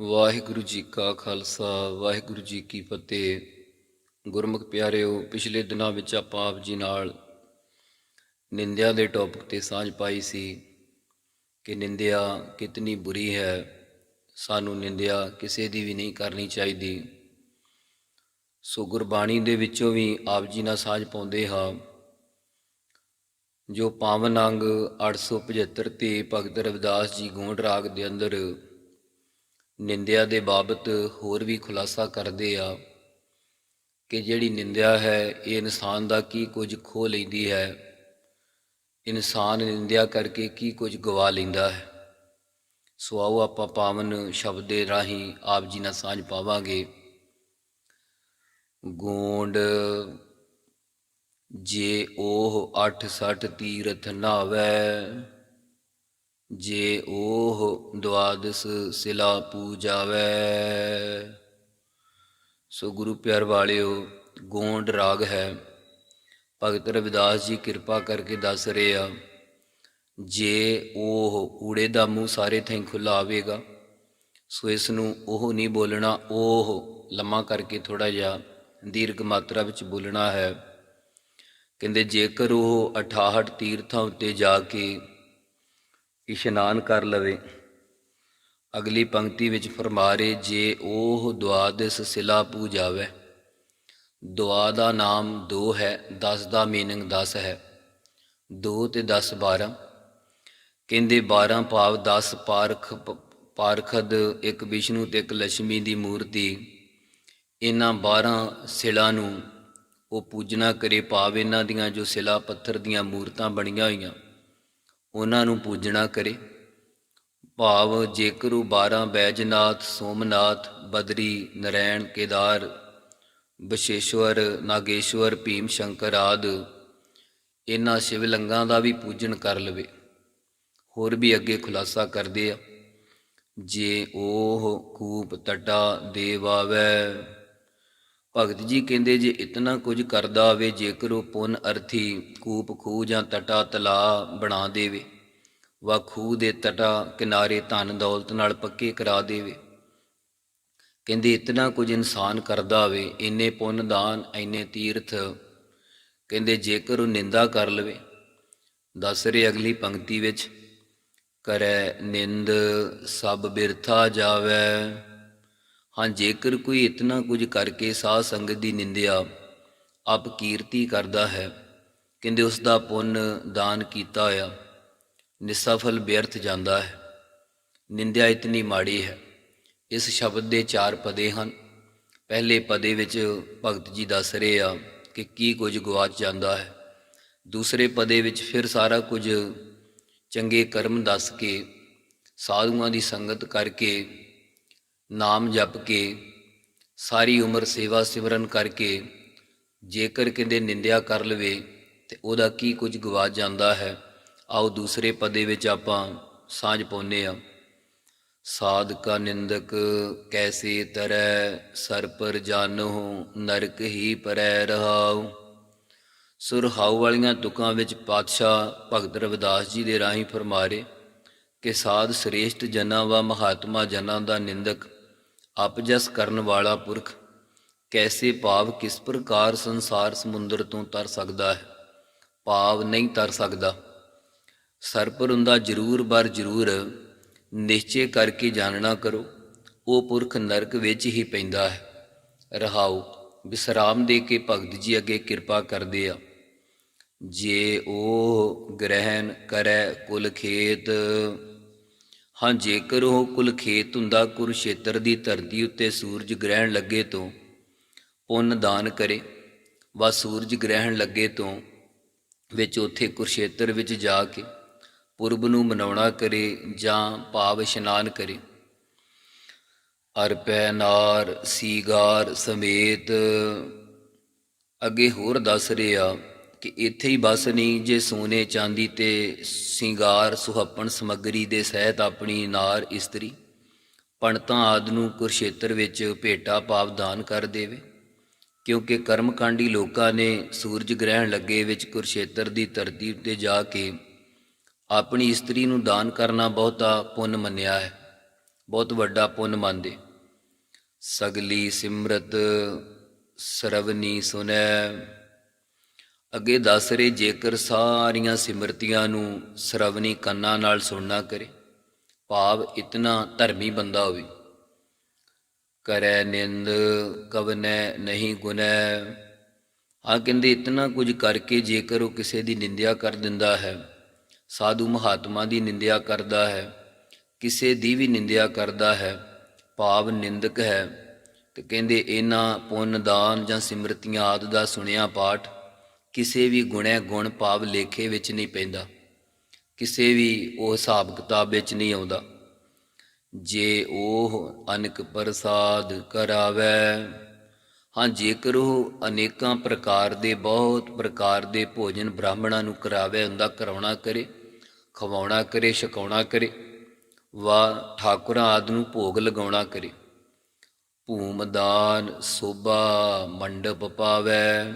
ਵਾਹਿਗੁਰੂ ਜੀ ਕਾ ਖਾਲਸਾ, ਵਾਹਿਗੁਰੂ ਜੀ ਕੀ ਫਤਿਹ। ਗੁਰਮੁਖ ਪਿਆਰਿਓ, ਪਿਛਲੇ ਦਿਨਾਂ ਵਿੱਚ ਆਪਾਂ ਆਪ ਜੀ ਨਾਲ ਨਿੰਦਿਆ ਦੇ ਟੌਪਿਕ ਤੇ ਸਾਂਝ ਪਾਈ ਸੀ ਕਿ ਨਿੰਦਿਆ ਕਿਤਨੀ ਬੁਰੀ ਹੈ, ਸਾਨੂੰ ਨਿੰਦਿਆ ਕਿਸੇ ਦੀ ਵੀ ਨਹੀਂ ਕਰਨੀ ਚਾਹੀਦੀ। ਸੋ ਗੁਰਬਾਣੀ ਦੇ ਵਿੱਚੋਂ ਵੀ ਆਪ ਜੀ ਨਾਲ ਸਾਂਝ ਪਾਉਂਦੇ ਹਾਂ। ਜੋ ਪਾਵਨ ਅੰਗ 875 ਤੇ ਭਗਤ ਰਵਿਦਾਸ ਜੀ ਗੋਂਡ ਰਾਗ ਦੇ ਅੰਦਰ ਨਿੰਦਿਆ ਦੇ ਬਾਬਤ ਹੋਰ ਵੀ ਖੁਲਾਸਾ ਕਰਦੇ ਆ ਕਿ ਜਿਹੜੀ ਨਿੰਦਿਆ ਹੈ, ਇਹ ਇਨਸਾਨ ਦਾ ਕੀ ਕੁਝ ਖੋ ਲੈਂਦੀ ਹੈ? ਇਨਸਾਨ ਨਿੰਦਿਆ ਕਰਕੇ ਕੀ ਕੁਝ ਗਵਾ ਲੈਂਦਾ ਹੈ? ਸੋ ਆਓ ਆਪਾਂ ਪਾਵਨ ਸ਼ਬਦ ਦੇ ਰਾਹੀਂ ਆਪ ਜੀ ਨਾਲ ਸਾਂਝ ਪਾਵਾਂਗੇ। ਗੋਂਡ, ਜੇ ਉਹ 860 ਤੀਰਥ ਨਾਵੈ ਜੇ ਉਹ ਦੁਆਦਸ ਸਿਲਾ ਪੂਜਾਵੈ ਸੋ ਗੁਰੂ ਪਿਆਰ ਵਾਲਿਓ, ਗੋਂਡ ਰਾਗ ਹੈ। ਭਗਤ ਰਵਿਦਾਸ ਜੀ ਕਿਰਪਾ ਕਰਕੇ ਦੱਸ ਰਹੇ ਆ, ਜੇ ਉਹ ਊੜੇ ਦਾ ਮੂੰਹ ਸਾਰੇ ਥਾਂ ਖੁੱਲਾ ਆਵੇਗਾ ਸੋ ਇਸ ਨੂੰ ਉਹ ਨਹੀਂ ਬੋਲਣਾ, ਉਹ ਲੰਮਾ ਕਰਕੇ ਥੋੜਾ ਜਿਹਾ ਦੀਰਘ ਮਾਤਰਾ ਵਿੱਚ ਬੋਲਣਾ ਹੈ। ਕਹਿੰਦੇ ਜੇਕਰ ਉਹ 68 ਤੀਰਥਾਂ ਉੱਤੇ ਜਾ ਕੇ ਇਸ਼ਨਾਨ ਕਰ ਲਵੇ। ਅਗਲੀ ਪੰਕਤੀ ਵਿੱਚ ਫਰਮਾਰੇ ਜੇ ਉਹ ਦੁਆ ਦੁਆਦਸ ਸਿਲਾ ਪੂਜਾਵੇ ਦੁਆ ਦਾ ਨਾਮ ਦੋ ਹੈ 10 ਦਾ ਮੀਨਿੰਗ 10 ਹੈ। 2 ਤੇ 10 12 ਕਹਿੰਦੇ 12 ਭਾਵ 10 ਪਾਰਖ, ਪਾਰਖਦ ਇੱਕ ਵਿਸ਼ਨੂੰ ਤੇ ਇੱਕ ਲక్ష్ਮੀ ਦੀ ਮੂਰਤੀ। ਇਹਨਾਂ 12 ਸਿਲਾ ਨੂੰ ਉਹ ਪੂਜਨਾ ਕਰੇ, ਭਾਵ ਇਹਨਾਂ ਦੀਆਂ ਜੋ ਸਿਲਾ ਪੱਥਰ ਦੀਆਂ ਮੂਰਤਾਂ ਬਣੀਆਂ ਹੋਈਆਂ। ਉਹਨਾਂ ਨੂੰ ਪੂਜਣਾ ਕਰੇ। ਭਾਵ ਜੇਕਰ ਉਹ 12 ਬੈਜਨਾਥ, ਸੋਮਨਾਥ, ਬਦਰੀ, ਨਰੈਣ, ਕੇਦਾਰ, ਬਸ਼ੇਸ਼ਵਰ, ਨਾਗੇਸ਼ਵਰ, ਭੀਮ ਸ਼ੰਕਰ ਆਦ ਇਹਨਾਂ ਸ਼ਿਵਲਿੰਗਾਂ ਦਾ ਵੀ ਪੂਜਨ ਕਰ ਲਵੇ। ਹੋਰ ਵੀ ਅੱਗੇ ਖੁਲਾਸਾ ਕਰਦੇ ਆ। ਜੇ ਉਹ ਕੂਪ ਟਟਾ ਦੇਵਾਵੈ ਭਗਤ ਜੀ ਕਹਿੰਦੇ, ਜੇ ਇਤਨਾ ਕੁਝ ਕਰਦਾ ਹੋਵੇ, ਜੇਕਰ ਉਹ ਪੁੰਨ ਅਰਥੀ ਕੂਪ, ਖੂਹ ਜਾਂ ਟਟਾ ਤਲਾ ਬਣਾ ਦੇਵੇ, ਵਾ ਖੂਹ ਦੇ ਟਟਾ ਕਿਨਾਰੇ ਧਨ ਦੌਲਤ ਨਾਲ ਪੱਕੇ ਕਰਾ ਦੇਵੇ। ਕਹਿੰਦੇ, ਇਤਨਾ ਕੁਝ ਇਨਸਾਨ ਕਰਦਾ ਹੋਵੇ, ਇੰਨੇ ਪੁੰਨ ਦਾਨ, ਇੰਨੇ ਤੀਰਥ, ਕਹਿੰਦੇ, ਜੇਕਰ ਉਹ ਨਿੰਦਾ ਕਰ ਲਵੇ। ਦੱਸ ਰਹੇ ਅਗਲੀ ਪੰਕਤੀ ਵਿੱਚ, ਕਰੈ ਨਿੰਦ ਸਭ ਬਿਰਥਾ ਜਾਵੇ ਹਾਂ, ਜੇਕਰ ਕੋਈ ਇਤਨਾ ਕੁਝ ਕਰਕੇ ਸਾਧ ਸੰਗਤ ਦੀ ਨਿੰਦਿਆ ਅਪ ਕੀਰਤੀ ਕਰਦਾ ਹੈ, ਕਹਿੰਦੇ ਉਸ ਦਾ ਪੁੰਨ ਦਾਨ ਕੀਤਾ ਹੋਇਆ, ਨਿਸਫਲ ਬਿਅਰਥ ਜਾਂਦਾ ਹੈ। ਨਿੰਦਿਆ ਇਤਨੀ ਮਾੜੀ ਹੈ। ਇਸ ਸ਼ਬਦ ਦੇ ਚਾਰ ਪਦੇ ਹਨ। ਪਹਿਲੇ ਪਦੇ ਵਿੱਚ ਭਗਤ ਜੀ ਦੱਸ ਰਹੇ ਆ ਕਿ ਕੀ ਕੁਝ ਗਵਾਚ ਜਾਂਦਾ ਹੈ। ਦੂਸਰੇ ਪਦੇ ਵਿੱਚ ਫਿਰ ਸਾਰਾ ਕੁਝ ਚੰਗੇ ਕਰਮ ਦੱਸ ਕੇ, ਸਾਧੂਆਂ ਦੀ ਸੰਗਤ ਕਰਕੇ ਨਾਮ ਜਪ ਕੇ ਸਾਰੀ ਉਮਰ ਸੇਵਾ ਸਿਮਰਨ ਕਰਕੇ ਜੇਕਰ ਕਹਿੰਦੇ ਨਿੰਦਿਆ ਕਰ ਲਵੇ ਤੇ ਉਹਦਾ ਕੀ ਕੁਝ ਗਵਾ ਜਾਂਦਾ ਹੈ, ਆਓ ਦੂਸਰੇ ਪਦੇ ਵਿੱਚ ਆਪਾਂ ਸਾਂਝ ਪਾਉਨੇ ਆ ਸਾਧਕਾ ਨਿੰਦਕ ਕੈਸੇ ਤਰੈ, ਸਰ ਪਰ ਜਾਨੋ ਨਰਕ ਹੀ ਪਰੈ ਰਹਾਉ। ਸੁਰਹਾਉ ਵਾਲੀਆਂ ਤੁਕਾਂ ਵਿੱਚ ਪਾਤਸ਼ਾਹ ਭਗਤ ਰਵਿਦਾਸ ਜੀ ਦੇ ਰਾਹੀਂ ਫਰਮਾਰੇ ਕਿ ਸਾਧ ਸ੍ਰੇਸ਼ਟ ਜਨਾਂ ਵਾ ਮਹਾਤਮਾ ਜਨਾਂ ਦਾ ਨਿੰਦਕ ਅਪਜਸ ਕਰਨ ਵਾਲਾ ਪੁਰਖ, ਕੈਸੇ ਭਾਵ ਕਿਸ ਪ੍ਰਕਾਰ ਸੰਸਾਰ ਸਮੁੰਦਰ ਤੋਂ ਤਰ ਸਕਦਾ ਹੈ? ਭਾਵ ਨਹੀਂ ਤਰ ਸਕਦਾ। ਸਰਪਰ ਹੁੰਦਾ ਜ਼ਰੂਰ ਬਰ ਜ਼ਰੂਰ, ਨਿਸ਼ਚੇ ਕਰਕੇ ਜਾਣਨਾ ਕਰੋ, ਉਹ ਪੁਰਖ ਨਰਕ ਵਿੱਚ ਹੀ ਪੈਂਦਾ ਹੈ। ਰਹਾਉ, ਵਿਸਰਾਮ ਦੇ ਕੇ ਭਗਤ ਜੀ ਅੱਗੇ ਕਿਰਪਾ ਕਰਦੇ ਆ। ਜੇ ਉਹ ਗ੍ਰਹਿਣ ਕਰੈ ਕੁਲ ਖੇਤ ਹਾਂ, ਜੇਕਰ ਉਹ ਕੁਲਖੇਤ ਹੁੰਦਾ ਕੁਰਸ਼ੇਤਰ ਦੀ ਧਰਤੀ ਉੱਤੇ ਸੂਰਜ ਗ੍ਰਹਿਣ ਲੱਗੇ ਤੋਂ ਪੁੰਨ ਦਾਨ ਕਰੇ, ਵਾ ਸੂਰਜ ਗ੍ਰਹਿਣ ਲੱਗੇ ਤੋਂ ਵਿੱਚ ਉੱਥੇ ਕੁਰਸ਼ੇਤਰ ਵਿੱਚ ਜਾ ਕੇ ਪੁਰਬ ਨੂੰ ਮਨਾਉਣਾ ਕਰੇ ਜਾਂ ਭਾਵ ਇਸ਼ਨਾਨ ਕਰੇ। ਅਰਪੈ ਨਾਰ, ਸੀਗਾਰ ਸਮੇਤ ਅੱਗੇ ਹੋਰ ਦੱਸ ਰਿਹਾ ਕਿ ਇੱਥੇ ਹੀ ਬਸ ਨਹੀਂ ਜੇ ਸੋਨੇ ਚਾਂਦੀ ਤੇ ਸਿੰਗਾਰ, ਸੁਹੱਪਣ ਸਮੱਗਰੀ ਦੇ ਸਹਿਤ ਆਪਣੀ ਨਾਰ ਇਸਤਰੀ, ਪਣਤਾਂ ਆਦ ਨੂੰ ਕੁਰਸ਼ੇਤਰ ਵਿੱਚ ਭੇਟਾ ਭਾਵ ਦਾਨ ਕਰ ਦੇਵੇ। ਕਿਉਂਕਿ ਕਰਮਕਾਂਡੀ ਲੋਕਾਂ ਨੇ ਸੂਰਜ ਗ੍ਰਹਿਣ ਲੱਗੇ ਵਿੱਚ ਕੁਰਸ਼ੇਤਰ ਦੀ ਧਰਤੀ ਉੱਤੇ ਜਾ ਕੇ ਆਪਣੀ ਇਸਤਰੀ ਨੂੰ ਦਾਨ ਕਰਨਾ ਬਹੁਤਾ ਪੁੰਨ ਮੰਨਿਆ ਹੈ। ਬਹੁਤ ਵੱਡਾ ਪੁੰਨ ਮੰਨਦੇ। ਸਗਲੀ ਸਿਮਰਤ ਸਰਵਨੀ ਸੁਨੈ ਅੱਗੇ ਦੱਸ ਰਹੇ, ਜੇਕਰ ਸਾਰੀਆਂ ਸਿਮਰਤੀਆਂ ਨੂੰ ਸਰਵਨੀ ਕੰਨਾਂ ਨਾਲ ਸੁਣਨਾ ਕਰੇ, ਭਾਵ ਇਤਨਾ ਧਰਮੀ ਬੰਦਾ ਹੋਵੇ। ਕਰੈ ਨਿੰਦ, ਕਵਨੈ ਨਹੀਂ ਗੁਨੈ। ਆ ਕਹਿੰਦੇ ਇਤਨਾ ਕੁਝ ਕਰਕੇ ਜੇਕਰ ਉਹ ਕਿਸੇ ਦੀ ਨਿੰਦਿਆ ਕਰ ਦਿੰਦਾ ਹੈ, ਸਾਧੂ ਮਹਾਤਮਾ ਦੀ ਨਿੰਦਿਆ ਕਰਦਾ ਹੈ, ਕਿਸੇ ਦੀ ਵੀ ਨਿੰਦਿਆ ਕਰਦਾ ਹੈ, ਭਾਵ ਨਿੰਦਕ ਹੈ। ਤੇ ਕਹਿੰਦੇ, ਇਹਨਾਂ ਪੁੰਨ ਦਾਨ ਜਾਂ ਸਿਮਰਤੀਆਂ ਆਦ ਦਾ ਸੁਣਿਆ ਪਾਠ ਕਿਸੇ ਵੀ ਗੁਣੈ ਗੁਣ ਭਾਵ ਲੇਖੇ ਵਿੱਚ ਨਹੀਂ ਪੈਂਦਾ। ਕਿਸੇ ਵੀ ਉਹ ਹਿਸਾਬ ਕਿਤਾਬ ਵਿੱਚ ਨਹੀਂ ਆਉਂਦਾ। ਜੇ ਉਹ ਅਨਕ ਪ੍ਰਸਾਦ ਕਰਾਵੇ, ਹਾਂ, ਜੇਕਰ ਉਹ ਅਨੇਕਾਂ ਪ੍ਰਕਾਰ ਦੇ, ਬਹੁਤ ਪ੍ਰਕਾਰ ਦੇ ਭੋਜਨ ਬ੍ਰਾਹਮਣਾਂ ਨੂੰ ਕਰਾਵੇ ਹੁੰਦਾ ਕਰਾਉਣਾ ਕਰੇ, ਖਵਾਉਣਾ ਕਰੇ, ਛਕਾਉਣਾ ਕਰੇ, ਵਾ ਠਾਕੁਰਾਂ ਆਦ ਨੂੰ ਭੋਗ ਲਗਾਉਣਾ ਕਰੇ। ਭੂਮਦਾਨ ਸੋਭਾ, ਮੰਡਪ ਪਾਵੇ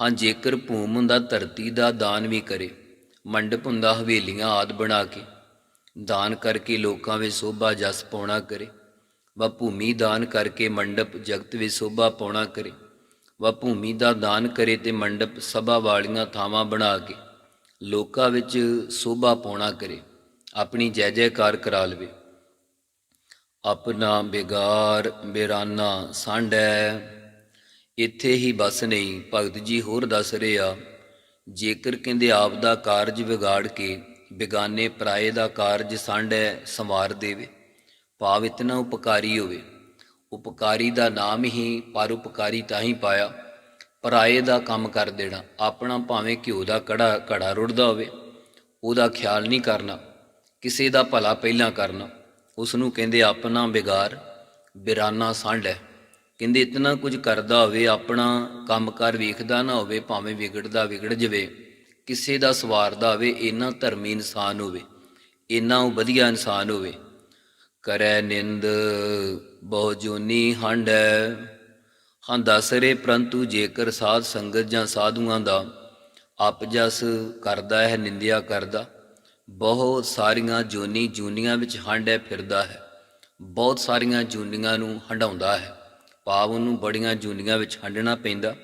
ਹਾਂ, ਜੇਕਰ ਭੂਮ ਹੁੰਦਾ ਧਰਤੀ ਦਾ ਦਾਨ ਵੀ ਕਰੇ, ਮੰਡਪ ਹੁੰਦਾ, ਹਵੇਲੀਆਂ ਆਦ ਬਣਾ ਕੇ, ਦਾਨ ਕਰਕੇ ਲੋਕਾਂ ਵਿੱਚ ਸੋਭਾ ਜਸ ਪਾਉਣਾ ਕਰੇ, ਵਾ ਭੂਮੀ ਦਾਨ ਕਰਕੇ ਮੰਡਪ ਜਗਤ ਵਿੱਚ ਸੋਭਾ ਪਾਉਣਾ ਕਰੇ, ਵਾ ਭੂਮੀ ਦਾ ਦਾਨ ਕਰੇ ਤੇ ਮੰਡਪ ਸਭਾ ਵਾਲੀਆਂ ਥਾਵਾਂ ਬਣਾ ਕੇ, ਲੋਕਾਂ ਵਿੱਚ ਸੋਭਾ ਪਾਉਣਾ ਕਰੇ, ਆਪਣੀ ਜੈ ਜੈਕਾਰ ਕਰਾ ਲਵੇ। ਆਪਣਾ ਬਿਗਾਰ ਬਿਰਾਨਾ ਸਾਂਢੈ। ਇੱਥੇ ਹੀ ਬਸ ਨਹੀਂ, ਭਗਤ ਜੀ ਹੋਰ ਦੱਸ ਰਹੇ ਆ ਜੇਕਰ ਕਹਿੰਦੇ ਆਪ ਦਾ ਕਾਰਜ ਵਿਗਾੜ ਕੇ ਬਿਗਾਨੇ ਪਰਾਏ ਦਾ ਕਾਰਜ ਸਾਂਢੈ ਸੰਵਾਰ ਦੇਵੇ, ਭਾਵ ਇਤਨਾ ਉਪਕਾਰੀ ਹੋਵੇ। ਉਪਕਾਰੀ ਦਾ ਨਾਮ ਹੀ ਪਰਉਪਕਾਰੀ ਤਾਂ ਹੀ ਪਾਇਆ, ਪਰਾਏ ਦਾ ਕੰਮ ਕਰ ਦੇਣਾ, ਆਪਣਾ ਭਾਵੇਂ ਘਿਓ ਦਾ ਕੜਾ, ਘੜਾ ਰੁੜਦਾ ਹੋਵੇ, ਉਹਦਾ ਖਿਆਲ ਨਹੀਂ ਕਰਨਾ, ਕਿਸੇ ਦਾ ਭਲਾ ਪਹਿਲਾਂ ਕਰਨਾ ਉਸ ਨੂੰ ਕਹਿੰਦੇ ਆਪਣਾ ਬਿਗਾਰ ਬਿਰਾਨਾ ਸੰਡ ਹੈ ਕਹਿੰਦੇ ਇਤਨਾ ਕੁਝ ਕਰਦਾ ਹੋਵੇ, ਆਪਣਾ ਕੰਮਕਾਰ ਵੇਖਦਾ ਨਾ ਹੋਵੇ, ਭਾਵੇਂ ਵਿਗੜਦਾ ਵਿਗੜ ਜਵੇ, ਕਿਸੇ ਦਾ ਸਵਾਰਦਾ ਹੋਵੇ, ਇੰਨਾ ਧਰਮੀ ਇਨਸਾਨ ਹੋਵੇ, ਇੰਨਾ ਉਹ ਵਧੀਆ ਇਨਸਾਨ ਹੋਵੇ। ਕਰੈ ਨਿੰਦ, ਬਹੁ ਜੋਨੀ ਹੰਡੈ ਹਾਂ ਦੱਸ ਰਹੇ ਪ੍ਰੰਤੂ ਜੇਕਰ ਸਾਧ ਸੰਗਤ ਜਾਂ ਸਾਧੂਆਂ ਦਾ ਆਪ ਜਸ ਕਰਦਾ ਹੈ, ਨਿੰਦਿਆ ਕਰਦਾ ਬਹੁਤ ਸਾਰੀਆਂ ਜੋਨੀ ਜੂਨੀਆਂ ਵਿੱਚ ਹੰਡੈ ਫਿਰਦਾ ਹੈ, ਬਹੁਤ ਸਾਰੀਆਂ ਜੂਨੀਆਂ ਨੂੰ ਹੰਡਾਉਂਦਾ ਹੈ। ਭਾਵ ਉਹਨੂੰ ਬੜੀਆਂ ਜੂਨੀਆਂ ਵਿੱਚ ਹੰਡਣਾ ਪੈਂਦਾ।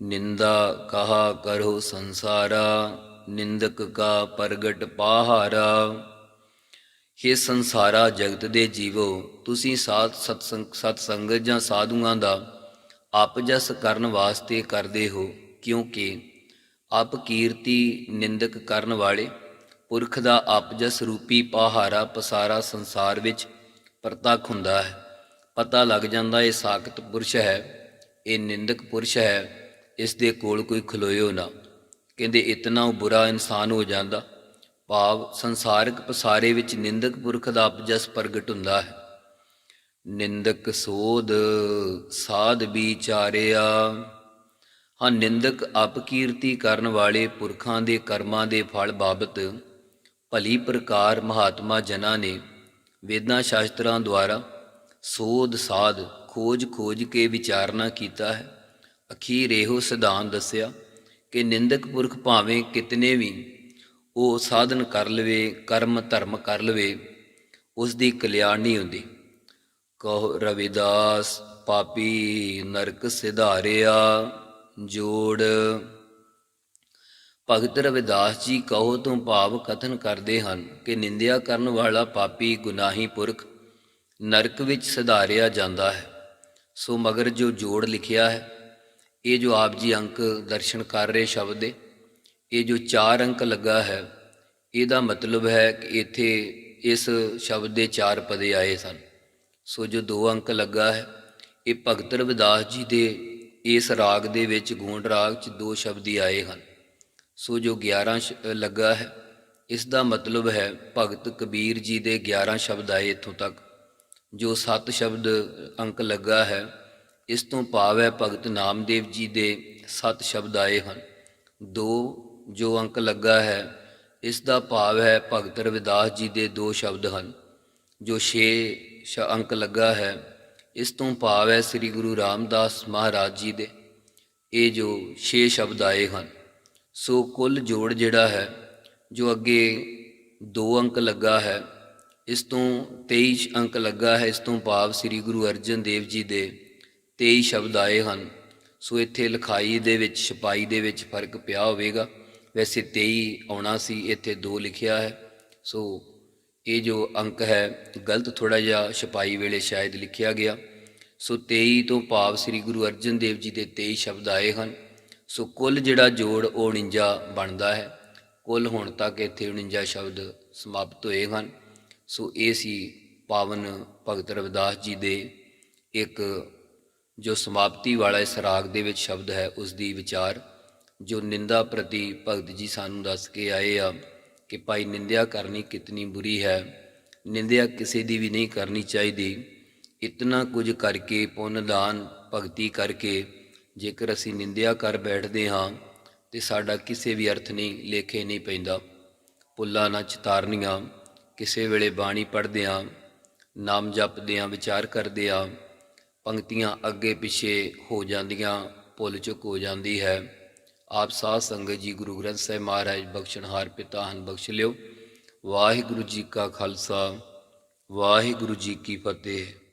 ਨਿੰਦਾ ਕਹਾ ਕਰੋ ਸੰਸਾਰਾ, ਨਿੰਦਕ ਕਾ ਪ੍ਰਗਟ ਪਾਹਾਰਾ। हे ਸੰਸਾਰਾ, ਜਗਤ ਦੇ ਜੀਵੋ, ਤੁਸੀਂ ਸਾਧ ਸਤਸੰਗ, ਸਤਸੰਗਤ ਜਾਂ ਸਾਧੂਆਂ ਦਾ ਆਪਜਸ ਕਰਨ ਵਾਸਤੇ ਕਰਦੇ ਹੋ, ਕਿਉਂਕਿ ਆਪ ਕੀਰਤੀ ਨਿੰਦਕ ਕਰਨ ਵਾਲੇ ਪੁਰਖ ਦਾ ਆਪਜਸ ਰੂਪੀ ਪਹਾਰਾ ਪਸਾਰਾ ਸੰਸਾਰ ਵਿੱਚ ਪ੍ਰਤੱਖ ਹੁੰਦਾ ਹੈ। ਪਤਾ ਲੱਗ ਜਾਂਦਾ ਇਹ ਸਾਖਤ ਪੁਰਸ਼ ਹੈ, ਇਹ ਨਿੰਦਕ ਪੁਰਸ਼ ਹੈ, ਇਸ ਦੇ ਕੋਲ ਕੋਈ ਖਲੋਇਓ ਨਾ। ਕਹਿੰਦੇ ਇਤਨਾ ਬੁਰਾ ਇਨਸਾਨ ਹੋ ਜਾਂਦਾ, ਭਾਵ ਸੰਸਾਰਿਕ ਪਸਾਰੇ ਵਿੱਚ ਨਿੰਦਕ ਪੁਰਖ ਦਾ ਅਪਜਸ ਪ੍ਰਗਟ ਹੁੰਦਾ ਹੈ। ਨਿੰਦਕ ਸੋਧ ਸਾਧ ਵਿਚਾਰਿਆ, ਹਾਂ ਨਿੰਦਕ ਅਪਕੀਰਤੀ ਕਰਨ ਵਾਲੇ ਪੁਰਖਾਂ ਦੇ ਕਰਮਾਂ ਦੇ ਫਲ ਬਾਬਤ ਭਲੀ ਪ੍ਰਕਾਰ ਮਹਾਤਮਾ ਜਨਾਂ ਨੇ ਵੇਦਾਂ ਸ਼ਾਸਤਰਾਂ ਦੁਆਰਾ ਸੋਧ ਸਾਧ ਖੋਜ ਖੋਜ ਕੇ ਵਿਚਾਰਨਾ ਕੀਤਾ ਹੈ। ਅਖੀਰ ਇਹੋ ਸਿਧਾਂਤ ਦੱਸਿਆ ਕਿ ਨਿੰਦਕ ਪੁਰਖ ਭਾਵੇਂ ਕਿਤਨੇ ਵੀ ਉਹ ਸਾਧਨ ਕਰ ਲਵੇ, ਕਰਮ ਧਰਮ ਕਰ ਲਵੇ ਉਸ ਦੀ ਕਲਿਆਣ ਨਹੀਂ ਹੁੰਦੀ। ਕਹੋ, ਰਵਿਦਾਸ ਪਾਪੀ ਨਰਕ ਸਿਧਾਰਿਆ, ਜੋੜ। ਭਗਤ ਰਵਿਦਾਸ ਜੀ, ਕਹੋ, ਤੋਂ ਭਾਵ ਕਥਨ ਕਰਦੇ ਹਨ ਕਿ ਨਿੰਦਿਆ ਕਰਨ ਵਾਲਾ ਪਾਪੀ ਗੁਨਾਹੀ ਪੁਰਖ ਨਰਕ ਵਿੱਚ ਸਿਧਾਰਿਆ ਜਾਂਦਾ ਹੈ। ਸੋ ਮਗਰ ਜੋ ਜੋੜ ਲਿਖਿਆ ਹੈ, ਇਹ ਜੋ ਆਪ ਜੀ ਅੰਕ ਦਰਸ਼ਨ ਕਰ ਰਹੇ ਸ਼ਬਦ ਦੇ, ਇਹ ਜੋ ਚਾਰ ਅੰਕ ਲੱਗਾ ਹੈ, ਇਹਦਾ ਮਤਲਬ ਹੈ ਕਿ ਇੱਥੇ ਇਸ ਸ਼ਬਦ ਦੇ ਚਾਰ ਪਦੇ ਆਏ ਸਨ। ਸੋ ਜੋ ਦੋ ਅੰਕ ਲੱਗਾ ਹੈ, ਇਹ ਭਗਤ ਰਵਿਦਾਸ ਜੀ ਦੇ ਇਸ ਰਾਗ ਦੇ ਵਿੱਚ ਗੂੰਡ ਰਾਗ 'ਚ ਦੋ ਸ਼ਬਦੀ ਆਏ ਹਨ। ਸੋ ਜੋ 11 ਸ਼- ਲੱਗਾ ਹੈ ਇਸ ਦਾ ਮਤਲਬ ਹੈ ਭਗਤ ਕਬੀਰ ਜੀ ਦੇ 11 ਸ਼ਬਦ ਆਏ ਇੱਥੋਂ ਤੱਕ। ਜੋ 7 ਸ਼ਬਦ ਅੰਕ ਲੱਗਾ ਹੈ, ਇਸ ਤੋਂ ਭਾਵ ਹੈ ਭਗਤ ਨਾਮਦੇਵ ਜੀ ਦੇ 7 ਸ਼ਬਦ ਆਏ ਹਨ। ਦੋ ਜੋ ਅੰਕ ਲੱਗਾ ਹੈ, ਇਸ ਦਾ ਭਾਵ ਹੈ ਭਗਤ ਰਵਿਦਾਸ ਜੀ ਦੇ ਦੋ ਸ਼ਬਦ ਹਨ। ਜੋ 6 ਅੰਕ ਲੱਗਾ ਹੈ, ਇਸ ਤੋਂ ਭਾਵ ਹੈ ਸ੍ਰੀ ਗੁਰੂ ਰਾਮਦਾਸ ਮਹਾਰਾਜ ਜੀ ਦੇ। ਇਹ ਜੋ 6 ਸ਼ਬਦ ਆਏ ਹਨ, ਸੋ ਕੁੱਲ ਜੋੜ ਜਿਹੜਾ ਹੈ, ਜੋ ਅੱਗੇ 2 ਅੰਕ ਲੱਗਾ ਹੈ ਇਸ ਤੋਂ 23 ਅੰਕ ਲੱਗਾ ਹੈ, ਇਸ ਤੋਂ ਭਾਵ ਸ੍ਰੀ ਗੁਰੂ ਅਰਜਨ ਦੇਵ ਜੀ ਦੇ 23 ਸ਼ਬਦ ਆਏ ਹਨ। ਸੋ ਇੱਥੇ ਲਿਖਾਈ ਦੇ ਵਿੱਚ, ਛਪਾਈ ਦੇ ਵਿੱਚ ਫ਼ਰਕ ਪਿਆ ਹੋਵੇਗਾ। ਵੈਸੇ 23 ਆਉਣਾ ਸੀ, ਇੱਥੇ 2 ਲਿਖਿਆ ਹੈ। ਸੋ ਇਹ ਜੋ ਅੰਕ ਹੈ, ਗਲਤ ਥੋੜਾ ਜਿਹਾ ਛਪਾਈ ਵੇਲੇ ਸ਼ਾਇਦ ਲਿਖਿਆ ਗਿਆ। ਸੋ 23 ਤੋਂ ਭਾਵ ਸ੍ਰੀ ਗੁਰੂ ਅਰਜਨ ਦੇਵ ਜੀ ਦੇ 23 ਸ਼ਬਦ ਆਏ ਹਨ। ਸੋ ਕੁੱਲ ਜਿਹੜਾ ਜੋੜ, ਉਹ 49 ਬਣਦਾ ਹੈ। ਕੁੱਲ ਹੁਣ ਤੱਕ ਇੱਥੇ 49 ਸ਼ਬਦ ਸਮਾਪਤ ਹੋਏ ਹਨ। ਸੋ ਇਹ ਸੀ ਪਾਵਨ ਭਗਤ ਰਵਿਦਾਸ ਜੀ ਦੇ ਇੱਕ ਜੋ ਸਮਾਪਤੀ ਵਾਲਾ ਇਸ ਰਾਗ ਦੇ ਵਿੱਚ ਸ਼ਬਦ ਹੈ ਉਸ ਦੀ ਵਿਚਾਰ, ਜੋ ਨਿੰਦਾ ਪ੍ਰਤੀ ਭਗਤ ਜੀ ਸਾਨੂੰ ਦੱਸ ਕੇ ਆਏ ਆ ਕਿ ਭਾਈ ਨਿੰਦਿਆ ਕਰਨੀ ਕਿਤਨੀ ਬੁਰੀ ਹੈ, ਨਿੰਦਿਆ ਕਿਸੇ ਦੀ ਵੀ ਨਹੀਂ ਕਰਨੀ ਚਾਹੀਦੀ। ਇਤਨਾ ਕੁਝ ਕਰਕੇ, ਪੁੰਨ ਦਾਨ, ਭਗਤੀ ਕਰਕੇ ਜੇਕਰ ਅਸੀਂ ਨਿੰਦਿਆ ਕਰ ਬੈਠਦੇ ਹਾਂ, ਤੇ ਸਾਡਾ ਕਿਸੇ ਵੀ ਅਰਥ ਨਹੀਂ, ਲੇਖੇ ਨਹੀਂ ਪੈਂਦਾ। ਪੁੱਲਾ ਨਾ ਚਤਾਰਨੀਆਂ ਕਿਸੇ ਵੇਲੇ ਬਾਣੀ ਪੜ੍ਹਦੇ ਹਾਂ ਨਾਮ ਜਪਦੇ ਹਾਂ ਵਿਚਾਰ ਕਰਦੇ ਹਾਂ ਪੰਕਤੀਆਂ ਅੱਗੇ ਪਿੱਛੇ ਹੋ ਜਾਂਦੀਆਂ, ਭੁੱਲ ਚੁੱਕ ਹੋ ਜਾਂਦੀ ਹੈ। ਆਪ ਸਾਧ ਸੰਗਤ ਜੀ ਗੁਰੂ ਗ੍ਰੰਥ ਸਾਹਿਬ ਮਹਾਰਾਜ ਬਖਸ਼ਣਹਾਰ ਪਿਤਾ ਹਨ, ਬਖਸ਼ ਲਿਓ। ਵਾਹਿਗੁਰੂ ਜੀ ਕਾ ਖਾਲਸਾ, ਵਾਹਿਗੁਰੂ ਜੀ ਕੀ ਫਤਿਹ।